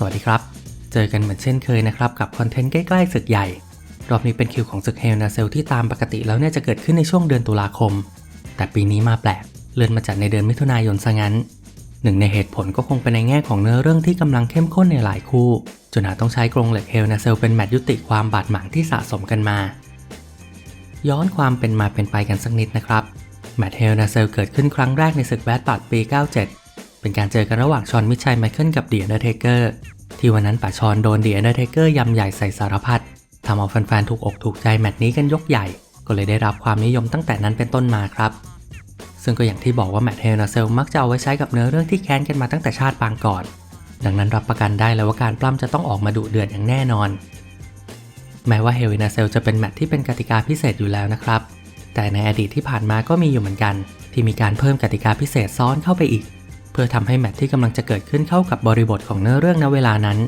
สวัสดีครับ เจอกันเหมือนเช่นเคยนะครับ กับคอนเทนต์ใกล้ๆศึกใหญ่ รอบนี้เป็นคิวของศึกเฮลนาเซลที่ตามปกติแล้วเนี่ยจะเกิดขึ้นในช่วงเดือนตุลาคม แต่ปีนี้มาแปลก เลื่อนมาจัดในเดือนมิถุนายนซะงั้น หนึ่งในเหตุผลก็คงเป็นในแง่ของเนื้อเรื่องที่กำลังเข้มข้นในหลายคู่ จนอาจต้องใช้กรงเหล็กเฮลนาเซลเป็นแมตยุติความบาดหมางที่สะสมกันมา ย้อนความเป็นมาเป็นไปกันสักนิดนะครับแมตเฮลนาเซลเกิดขึ้นครั้งแรกในศึกแบดปัดปี 97 เป็นการเจอกันระหว่างชอนมิชัยไมเคิลกับเดียร์เทเกอร์ที่วันนั้นป่าชอนโดนเดียร์เทเกอร์ยำใหญ่ใส่สารพัดทำเอาแฟนๆถูกอกถูกใจแมตช์นี้กันยกใหญ่ ก็เลยได้รับความนิยมตั้งแต่นั้นเป็นต้นมาครับ ซึ่งก็อย่างที่บอกว่าแมตช์เฮลนาเซลมักจะเอาไว้ใช้กับเนื้อเรื่องที่แค้นกันมาตั้งแต่ชาติปางก่อน ดังนั้นรับประกันได้เลยว่าการปล้ำจะต้องออกมาดุเดือดอย่างแน่นอน แม้ว่าเฮลนาเซลจะเป็นแมตช์ที่เป็นกติกาพิเศษอยู่แล้วนะครับ แต่ในอดีตที่ผ่านมาก็มีอยู่เหมือนกัน ที่มีการเพิ่มกติกาพิเศษซ้อนเข้าไปอีก พื่อทำให้แมตที่กำลังจะเกิดขึ้นเข้ากับบริบทของเนื้อเรื่องณเวลานั้น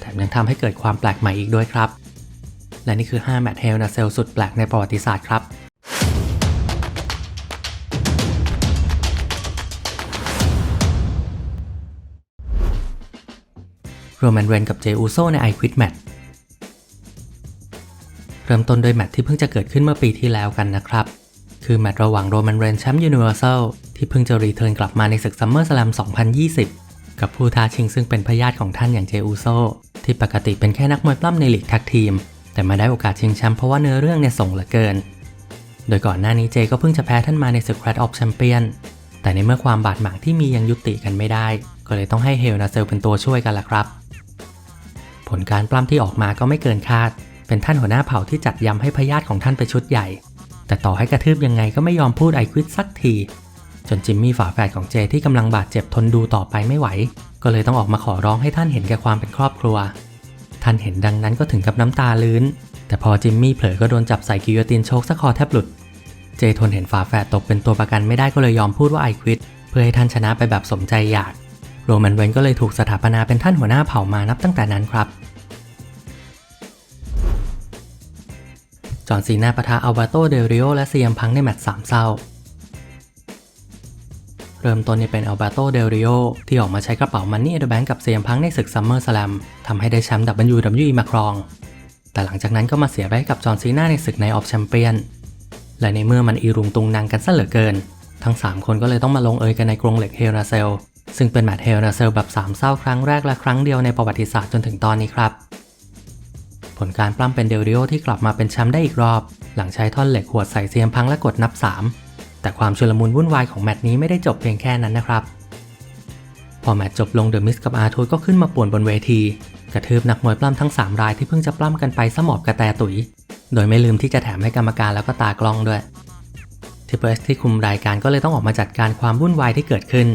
แถมยังทำให้เกิดความแปลกใหม่อีกด้วยครับ และนี่คือ 5 แมตเฮลนาเซลสุดแปลกในประวัติศาสตร์ครับโรแมนเรนกับเจอูโซในไอควิดแมตเริ่มต้นโดยแมตช์ที่เพิ่งจะเกิดขึ้นเมื่อปีที่แล้วกันนะครับ คือแมตช์ระหว่างโรแมนเรนแชมป์ยูนิเวอร์แซล ที่เพิ่งจะรีเทิร์นกลับมาในศึกซัมเมอร์ส a ลม 2020 กับผู้ท้าชิงซึ่งเป็นพยาธิของท่านอย่างเจอูโซ ที่ปกติเป็นแค่นักมวยปล้ำในลีกท็กทีม แต่มาได้โอกาสชิงแชมป์เพราะว่าเนื้อเรื่องเนี่ยส่งเหลือเกิน โดยก่อนหน้านี้เจก็เพิ่งจะแพ้ท่านมาในศึกแครดออฟแชมเปี้ยนแต่ในเมื่อความบาดหมางที่มียังยุติกันไม่ได้ ก็เลยต้องให้เฮลนาเซลเป็นตัวช่วยกันละครับ ผลการปล้ำที่ออกมาก็ไม่เกินคาด เป็นท่านหัวหน้าเผ่าที่จัดยำให้พยาธิของท่านไปชุดใหญ่ แต่ต่อให้กระทืบยังไงก็ไม่ยอมพูดไอควิดสักที จนจิมมี่ฝาแฝดของเจที่กำลังบาดเจ็บทนดูต่อไปไม่ไหว ก็เลยต้องออกมาขอร้องให้ท่านเห็นแก่ความเป็นครอบครัว ท่านเห็นดังนั้นก็ถึงกับน้ำตาลื้น แต่พอจิมมี่เผลอก็โดนจับใส่กิโยตินโชกสะคอแทบหลุด เจทนเห็นฝาแฝดตกเป็นตัวประกันไม่ได้ก็เลยยอมพูดว่าไอควิดเพื่อให้ท่านชนะไปแบบสมใจอยาก โรแมนเวนก็เลยถูกสถาปนาเป็นท่านหัวหน้าเผ่ามานับตั้งแต่นั้นครับจอห์นซีนาปะทะอัลบาโต เดริโอ และเซียมพังในแมตช์สามเศร้า เริ่มต้นเนี่ยเป็นอัลบาโตเดลริโอที่ออกมาใช้กระเป๋ามันนี่เดอะแบงกับเซียมพังในศึกซัมเมอร์ส a ลมทำให้ได้แชมป์ WWE มาครอง แต่หลังจากนั้นก็มาเสียไปกับจอห์นซีนาในศึกในออฟแชมเปี้ยนและในเมื่อมันอีรุงตุงนางกันซะเหลือเกิน ทั้ง 3 คนก็เลยต้องมาลงเอยกันในกรงเหล็กเฮลนาเซลซึ่งเป็นแมตช์เฮลนาเซลแบบสามเศร้าครั้งแรกและครั้งเดียวในประวัติศาสตร์จนถึงตอนนี้ครับ ผลการปล้ำเป็นเดลริโอที่กลับมาเป็นแชมป์ได้อีกรอบ หลังใช้ท่อนเหล็กขวใส่เซียมพังและกดนับ 3 แต่ความชุลมุนวุ่นวายของแมตช์นี้ไม่ได้จบเพียงแค่นั้นนะครับ พอแมตช์จบลงเดอะมิสกับอาร์ทูก็ขึ้นมาป่วนบนเวที กระทืบนักมวยปล้ำทั้ง 3 รายที่เพิ่งจะปล้ำกันไปสมอบกระแตตุ๋ยโดยไม่ลืมที่จะแถมให้กรรมการแล้วก็ตากล้องด้วยทิปเปอร์สที่คุมรายการก็เลยต้องออกมาจัดการความวุ่นวายที่เกิดขึ้น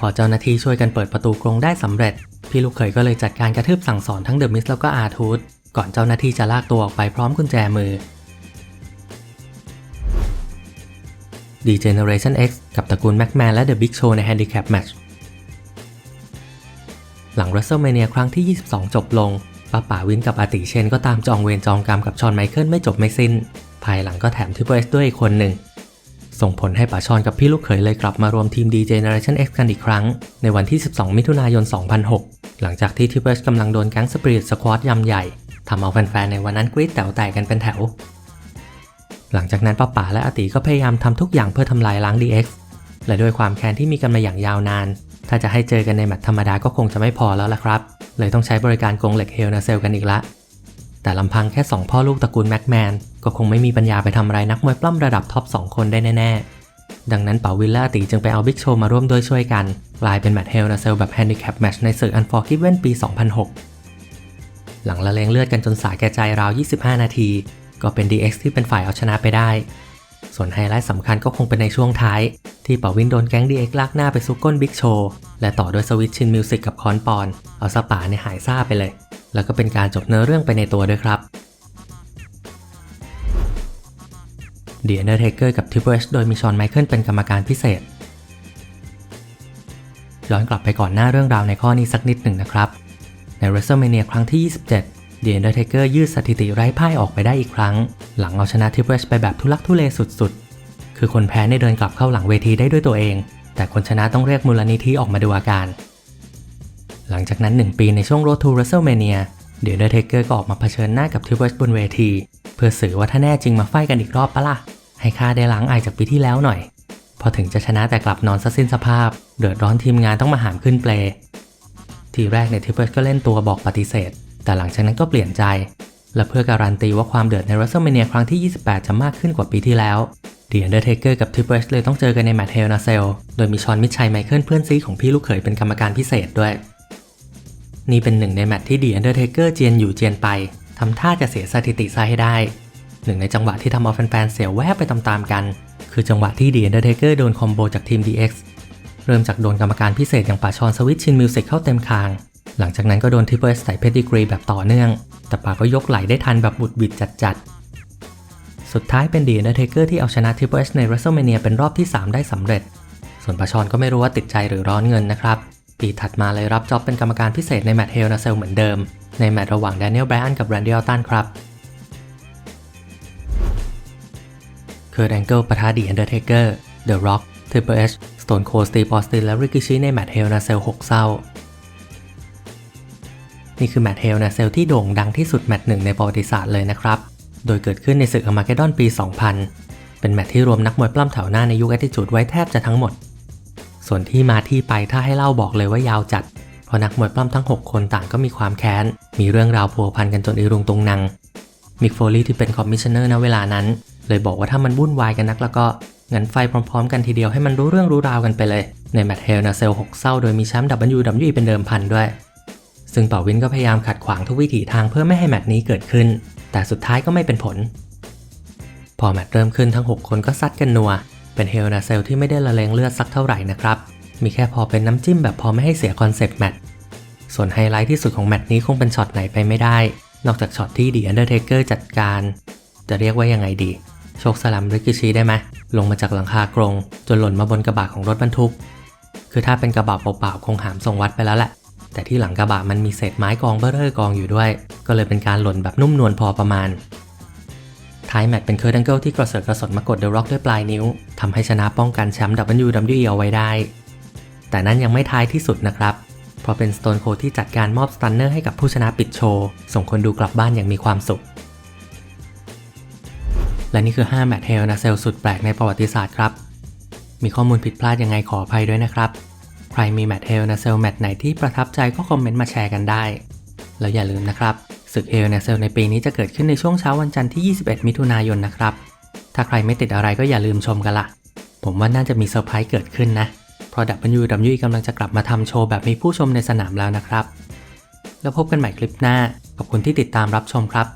พอเจ้าหน้าที่ช่วยกันเปิดประตูกรงได้สำเร็จ พี่ลูกเขยก็เลยจัดการกระทืบสั่งสอนทั้งเดอะมิสแล้วก็อาร์ทูธก่อนเจ้าหน้าที่จะลากตัวออกไปพร้อมกุญแจมือ D-Generation X กับตระกูลแม็กแมนและ The Big Show ใน Handicap Match หลัง WrestleMania ครั้งที่ 22 จบลงป้าป่าวินกับอาติเชนก็ตามจองเวรจองกรรมกับชอนไมเคิลไม่จบไม่สิ้น ภายหลังก็แถมทิปเปอร์เอสด้วยอีกคนหนึ่ง ส่งผลให้ป๋าชอนกับพี่ลูกเขยเลยกลับมารวมทีม D Generation X กันอีกครั้ง ในวันที่ 12 มิถุนายน 2006 หลังจากที่ทิปเปอร์เอสกำลังโดนแก๊งสปริตสควอตยำใหญ่ทำเอาแฟนๆในวันนั้นกรี๊ดแต๋วแตกกันเป็นแถว หลังจากนั้นป้าป๋าและอาติก็พยายามทำทุกอย่างเพื่อทำลายล้าง DX และด้วยความแค้นที่มีกันมาอย่างยาวนาน ถ้าจะให้เจอกันในแมตช์ธรรมดาก็คงจะไม่พอแล้วล่ะครับ เลยต้องใช้บริการกงเหล็กเฮลนาเซลกันอีกละ แต่ลำพังแค่ 2 พ่อลูกตระกูลแม็กแมนก็คงไม่มีปัญญาไปทำอะไรนักมวยปล้ำระดับท็อป2 คนได้แน่ๆ ดังนั้นเป๋าวิลล่าตีจึงไปเอาบิ๊กโชว์มาร่วมด้วยช่วยกัน กลายเป็นแมตช์เฮลนาเซลแบบแฮนดิแคปแมชในศึกอันฟอร์กิเวนปี 2006หลังละเลงเลือดกันจนสาแก่ใจราว 25 นาที ก็เป็น DX ที่เป็นฝ่ายเอาชนะไปได้ ส่วนไฮไลท์สำคัญก็คงเป็นในช่วงท้าย ที่ป๋าวินโดนแก๊ง DX ลากหน้าไปซุกก้นบิ๊กโชว์และต่อด้วยสวิตชินมิวสิกกับคอนปอน เอาสปาในหายซ่าไปเลย แล้วก็เป็นการจบเนื้อเรื่องไปในตัวด้วยครับ The Undertaker กับ Triple H โดยมีชอนไมเคิลเป็นกรรมการพิเศษ ย้อนกลับไปก่อนหน้าเรื่องราวในข้อนี้สักนิดหนึ่งนะครับ ใน WrestleMania ครั้งที่ 27 The Undertaker ยืดสถิติไร้พ่ายออกไปได้อีกครั้ง หลังเอาชนะ Triple H ไปแบบทุลักทุเลสุดๆ คือคนแพ้ในเดินกลับเข้าหลังเวทีได้ด้วยตัวเอง แต่คนชนะต้องเรียกมูลนิธิออกมาดูอาการ หลังจากนั้น 1 ปีในช่วง Road to WrestleMania เดียว The Taker ก็ออกมาเผชิญหน้ากับ Triple H บนเวที เพื่อสื่อว่าถ้าแน่จริงมาไฟกันอีกรอบปะล่ะให้ค่าได้ล้างอายจากปีที่แล้วหน่อย พอถึงจะชนะแต่กลับนอนซะสิ้นสภาพ เดือดร้อนทีมงานต้องมาหามขึ้นเปลทีแรกเนี่ย Triple H ก็เล่นตัวบอกปฏิเสธ แต่หลังจากนั้นก็เปลี่ยนใจ และเพื่อการันตีว่าความเดือดใน WrestleMania ครั้งที่ 28 จะมากขึ้นกว่าปีที่แล้ว The Undertaker กับ Triple H เลยต้องเจอกันในแมตช์ Hell in a Cell โดยมีชอนมิชัยไมเคิลเพื่อนซีของพี่ลูกเขยเป็นกรรมการพิเศษด้วย นี่เป็นหนึ่งในแมตช์ที่ The Undertaker เจียนอยู่เจียนไปทำท่าจะเสียสถิติซะให้ได้ หนึ่งในจังหวะที่ทำเอาแฟนๆเสียวแวบไปตามๆกัน คือจังหวะที่ The Undertaker โดนคอมโบจากทีม DX เริ่มจากโดนกรรมการพิเศษอย่างป่าชอนสวิตชินมิวสิกเข้าเต็มคาง หลังจากนั้นก็โดน Triple H ใส่เพดิกรีแบบต่อเนื่อง แต่ป่าก็ยกไหลได้ทันแบบบุดบิดจัดๆ สุดท้ายเป็น The Undertaker ที่เอาชนะ Triple H ใน WrestleMania เป็นรอบที่ 3 ได้สำเร็จ ส่วนปาชอนก็ไม่รู้ว่าติดใจหรือร้อนเงินนะครับ ปีถัดมาเลยรับจ็อบเป็นกรรมการพิเศษในแมตช์เฮลนาเซลเหมือนเดิม ในแมตช์ระหว่าง Daniel Bryan กับ Randy Orton ครับเคิร์ a แองเกิลปะทะ The Undertaker The Rock Triple H Stone Cold Steve Austin และ Rikishi ในแมตช์เฮลนาเซล 6 เศร้า นี่คือแมตช์เฮลนาเซลที่โด่งดังที่สุดแมตช์หนึ่งในประวัติศาสตร์เลยนะครับ โดยเกิดขึ้นในศึกอมา e กดอนปี 2000 เป็นแมตช์ที่รวมนักมวยปล้ำแถวหน้าในยุค Attitude ไว้แทบจะทั้งหมด ส่วนที่มาที่ไปถ้าให้เล่าบอกเลยว่ายาวจัด เพราะนักมวยปล้ำทั้ง 6 คนต่างก็มีความแค้น มีเรื่องราวพัวพันกันจนอีรุงตุงนังมิกโฟลีที่เป็นคอมมิชชันเนอร์ณเวลานั้น เลยบอกว่าถ้ามันวุ่นวายกันนักแล้วก็งั้นไฟพร้อม ๆ กันทีเดียวให้มันรู้เรื่องรู้ราวกันไปเลย ในแมตช์เฮลนาเซล 6 เศร้าโดยมีแชมป์ WWE เป็นเดิมพันด้วย ซึ่งเป่าวินก็พยายามขัดขวางทุกวิถีทางเพื่อไม่ให้แมตช์นี้เกิดขึ้น แต่สุดท้ายก็ไม่เป็นผล พอแมตช์เริ่มขึ้นทั้ง 6 คนก็ซัดกันนัว เป็นเฮลนาเซลที่ไม่ได้ละเลงเลือดสักเท่าไหร่นะครับ มีแค่พอเป็นน้ำจิ้มแบบพอไม่ให้เสียคอนเซปต์แมตช์ ส่วนไฮไลท์ที่สุดของแมตช์นี้คงเป็นช็อตไหนไปไม่ได้ นอกจากช็อตที่ดี Undertaker จัดการ จะเรียกว่ายังไงดี โชคสลัมริกิชิได้ไหมลงมาจากหลังคากรง จนหล่นมาบนกระบะของรถบรรทุก คือถ้าเป็นกระบะเปล่าๆคงหามส่งวัดไปแล้วแหละ แต่ที่หลังกระบะมันมีเศษไม้กองเบ้อเร่อกองอยู่ด้วย ก็เลยเป็นการหล่นแบบนุ่มนวลพอประมาณ ท้ายแมตช์เป็นเคิร์ a แองเกิลที่กระเสือกกระสนมากดเดอะร็อกด้วยปลายนิ้วทำให้ชนะป้องกันแชมป์ WWE เอาไว้ได้ แต่นั้นยังไม่ท้ายที่สุดนะครับ เพราะเป็น Stone Cold ที่จัดการมอบสตันเนอร์ให้กับผู้ชนะปิดโชว์ส่งคนดูกลับบ้านอย่างมีความสุข และนี่คือ 5 แมตช์เฮลนาเซลสุดแปลกในประวัติศาสตร์ครับมีข้อมูลผิดพลาดยังไงขออภัยด้วยนะครับ ใครมีแมตช์เฮลนาเซลแมตช์ไหนที่ประทับใจก็คอมเมนต์มาแชร์กันได้ แล้วอย่าลืมนะครับศึกเฮลนาเซลในปีนี้จะเกิดขึ้นในช่วงเช้าวันจันทร์ที่ 21 มิถุนายนนะครับ ถ้าใครไม่ติดอะไรก็อย่าลืมชมกันละผมว่าน่าจะมีเซอร์ไพรส์เกิดขึ้นนะ เพราะ WWE กำลังจะกลับมาทำโชว์แบบมีผู้ชมในสนามแล้วนะครับ แล้วพบกันใหม่คลิปหน้า ขอบคุณที่ติดตามรับชมครับ